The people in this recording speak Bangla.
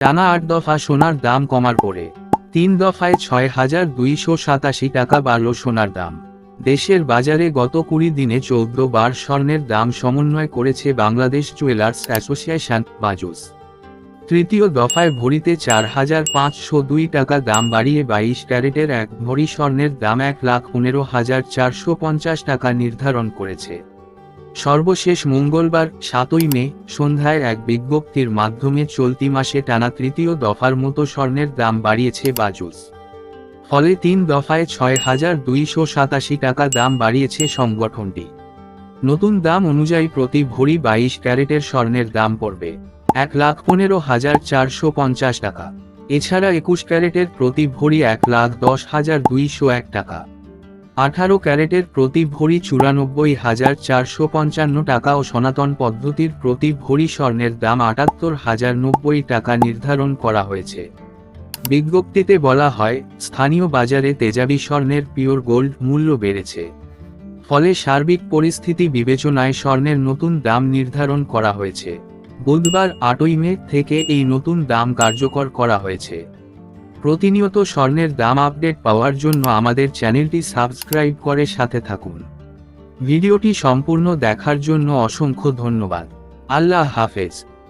টানা আট দফা সোনার দাম কমার পরে, তিন দফায় ছয় হাজার দুইশো সাতাশি টাকা বাড়ল সোনার দাম। দেশের বাজারে গত কুড়ি দিনে চৌদ্দ বার স্বর্ণের দাম সমন্বয় করেছে বাংলাদেশ জুয়েলার্স অ্যাসোসিয়েশন, বাজুস। তৃতীয় দফায় ভরিতে চার হাজার পাঁচশো দুই টাকা দাম বাড়িয়ে বাইশ ক্যারেটের এক ভরি স্বর্ণের দাম এক লাখ পনেরো হাজার চারশো পঞ্চাশ টাকা নির্ধারণ করেছে। সর্বশেষ মঙ্গলবার, সাতই মে, সন্ধ্যায় এক বিজ্ঞপ্তির মাধ্যমে চলতি মাসে টানা তৃতীয় দফার মতো স্বর্ণের দাম বাড়িয়েছে বাজুস। ফলে তিন দফায় ছয় হাজার দুইশো সাতাশি টাকা দাম বাড়িয়েছে সংগঠনটি। নতুন দাম অনুযায়ী প্রতি ভরি বাইশ ক্যারেটের স্বর্ণের দাম পড়বে এক লাখ পনেরো হাজার চারশো পঞ্চাশ টাকা। এছাড়া একুশ ক্যারেটের প্রতি ভরি এক লাখ দশ হাজার দুইশো এক টাকা। আঠারো ক্যারেটের প্রতি ভরি চুরানব্বই হাজার চারশো পঞ্চান্ন টাকা ও সনাতন পদ্ধতির প্রতি ভরি স্বর্ণের দাম আটাত্তর হাজার নব্বই টাকা নির্ধারণ করা হয়েছে। বিজ্ঞপ্তিতে বলা হয়, স্থানীয় বাজারে তেজাবি স্বর্ণের পিওর গোল্ড মূল্য বেড়েছে। ফলে সার্বিক পরিস্থিতি বিবেচনায় স্বর্ণের নতুন দাম নির্ধারণ করা হয়েছে। বুধবার আটই মে থেকে এই নতুন দাম কার্যকর করা হয়েছে। প্রতিনিয়ত স্বর্ণের দাম আপডেট পাওয়ার জন্য আমাদের চ্যানেলটি সাবস্ক্রাইব করে সাথে থাকুন। ভিডিওটি সম্পূর্ণ দেখার জন্য অসংখ্য ধন্যবাদ। আল্লাহ হাফেজ।